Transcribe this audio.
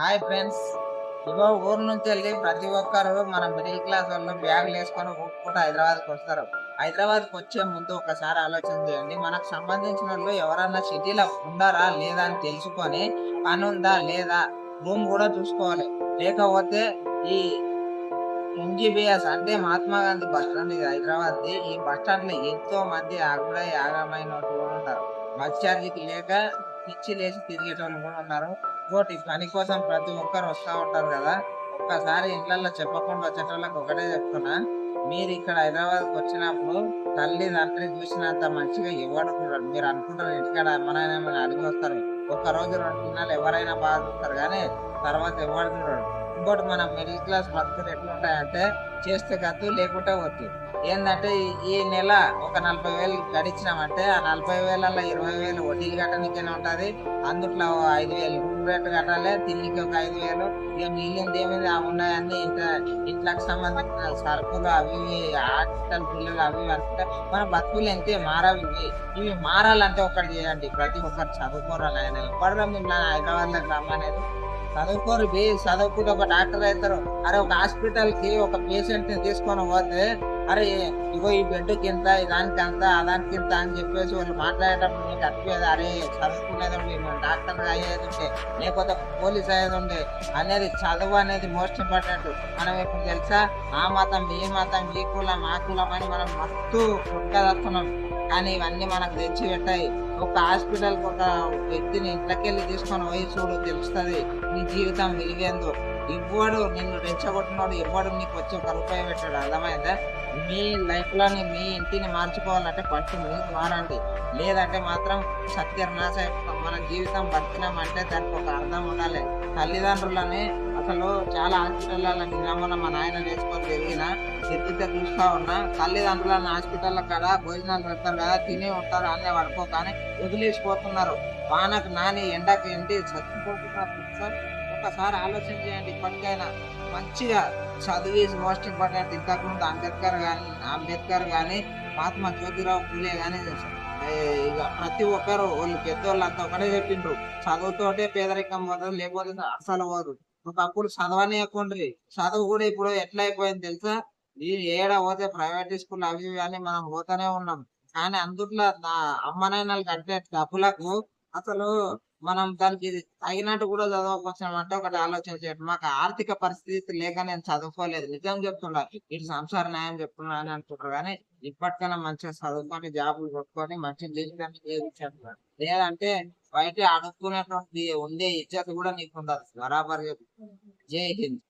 Hi friends. ఇగో ఊరు నుంచి వెళ్ళి ప్రతి ఒక్కరు మన మిడిల్ క్లాస్ వాళ్ళు బ్యాగులు వేసుకొని ఒప్పుకుంటూ హైదరాబాద్కి వస్తారు. హైదరాబాద్కి వచ్చే ముందు ఒకసారి ఆలోచన చేయండి. మనకు సంబంధించిన వాళ్ళు ఎవరన్నా సిటీలో ఉండారా లేదా అని తెలుసుకొని పని ఉందా లేదా రూమ్ కూడా చూసుకోవాలి. లేకపోతే ఈ ఎంజీబీఎస్ అంటే మహాత్మా గాంధీ బస్ స్టాండ్ ఇది హైదరాబాద్ ఈ బస్ స్టాండ్లో ఎంతో మంది ఆగుడై ఆగమైన వాళ్ళు కూడా ఉంటారు. బస్ ఛార్జీకి లేక పిచ్చి లేచి తిరిగేటోళ్ళు కూడా ఉన్నారు. ఇంకోటి పని కోసం ప్రతి ఒక్కరు వస్తూ ఉంటారు కదా. ఒక్కసారి ఇళ్ళలో చెప్పకుండా వచ్చేటోళ్ళకి ఒకటే చెప్తున్నా. మీరు ఇక్కడ హైదరాబాద్కి వచ్చినప్పుడు తల్లి తండ్రి చూసినంత మంచిగా ఎవరు మీరు అనుకుంటారు ఇంటికాడ అమ్మనైనా ఏమైనా అడిగి వస్తారు. ఒక రోజు రెండు దినాలు ఎవరైనా బాధ కానీ తర్వాత ఎవరు చూడరు ఇంకోటి మన మిడిల్ క్లాస్ బతుకులు ఎట్లుంటాయంటే చేస్తే కత్తు లేకుంటే వద్దు. ఏంటంటే ఈ- నెల ఒక నలభై వేలు గడిచినామంటే ఆ నలభై వేలలో ఇరవై వేలు వడ్డీలు కట్టడానికైనా ఉంటుంది. అందుట్లో ఐదు వేలు రూమ్ రేట్ కట్టాలి తిండికి ఒక ఐదు వేలు. ఇక మిగిలింది ఏమైంది? ఆ ఉన్నాయన్నీ ఇంత ఇంట్లోకి సంబంధించిన సరుకులు అవి ఇవి హాస్పిటల్ పిల్లలు అవి ఇవి మన బతుకులు ఎంతే మారవి ఇవి. మారాలంటే ఒకటి చేయండి. ప్రతి ఒక్కరు చదువుకోరాలి ఆయన ఎప్పటిలో మిమ్మల్ని హైదరాబాద్లో రమ్మనేది చదువుకోరు బి చదువుకుంటే ఒక డాక్టర్ అవుతారు. అరే ఒక హాస్పిటల్కి ఒక పేషెంట్ని తీసుకొని పోతే అరే ఇగో ఈ బెడ్కి కింద దానికి అంత దానికి ఇంత అని చెప్పేసి వాళ్ళు మాట్లాడేటప్పుడు నీకు అనిపించేది అరే చదువుకునేది మేము డాక్టర్ అయ్యేది ఉండే లేకపోతే పోలీస్ అయ్యేది ఉండే అనేది చదువు అనేది మోస్ట్ ఇంపార్టెంట్ మనం ఇప్పుడు తెలుసా? ఆ మతం ఈ మతం ఈ కులం ఆ కులం అని మనం మస్తు కొట్టుకదస్తున్నాం కానీ ఇవన్నీ మనకు తెచ్చి పెట్టాయి. ఒక హాస్పిటల్కి ఒక వ్యక్తిని ఇంట్లోకి వెళ్ళి తీసుకొని పోయి చూడు తెలుస్తుంది నీ జీవితం విలువేందో ఇవ్వడు నిన్ను రెచ్చగొట్టినోడు ఇవ్వడు నీకు వచ్చి ఒక పెట్టాడు అర్థమైందా? మీ లైఫ్లోని మీ ఇంటిని మార్చుకోవాలంటే ఫస్ట్ మీరు మారండి లేదంటే మాత్రం సత్యనాశ మన జీవితం బతికినామంటే దానికి ఒక అర్థం ఉండాలి. తల్లిదండ్రులని అసలు చాలా హాస్పిటల్లో నిన్న మా నాయన నేర్చుకొని తిరిగిన తిరిగితే చూస్తూ ఉన్నా తల్లిదండ్రులను హాస్పిటల్ కాడ భోజనాలు పెడతారు కదా తిని ఉంటారు అన్నీ పడుకో కానీ వదిలేసిపోతున్నారు. వానకు నాని ఎండకు ఎండి చచ్చిపోతున్నారు ఒక్కసారి ఒకసారి ఆలోచన చేయండి. ఇప్పటికైనా మంచిగా చదువు మోస్ట్ ఇంపార్టెంట్ ఇంతకుముందు అంబేద్కర్ కానీ అంబేద్కర్ కానీ మహాత్మా జ్యోతిరావు పూలే కానీ ఇక ప్రతి ఒక్కరు వాళ్ళు పెద్దోళ్ళు అంతా ఒకటే చెప్పిండ్రు. చదువుతోటే పేదరికం పోతుంది లేకపోతే అసలు పోదు. ఒకప్పుడు చదవనీయకుండ్రి. చదువు కూడా ఇప్పుడు ఎట్లా అయిపోయింది తెలుసా? ఈ ఏడ పోతే ప్రైవేట్ స్కూల్ అవి అని మనం పోతానే ఉన్నాం. కానీ అందుట్లో నా అమ్మనైనా కట్టే డబ్బులకు అసలు మనం దానికి తగినట్టు కూడా చదవకొచ్చాం అంటే ఒకటి ఆలోచన చేయడం. మాకు ఆర్థిక పరిస్థితి లేక నేను చదువుకోలేదు. నిజం చెప్తున్నా. ఇటు సంసార న్యాయం చెప్తున్నా అని అనుకుంటారు కానీ ఇప్పటికైనా మంచిగా చదువుకొని జాబులు కొట్టుకొని మంచి జీవితాన్ని జీవించారు లేదంటే బయట అడుక్కునేటువంటి ఉండే ఇజ్జత్ కూడా నీకు ఉండదు. బరాబర్ జై హింద్.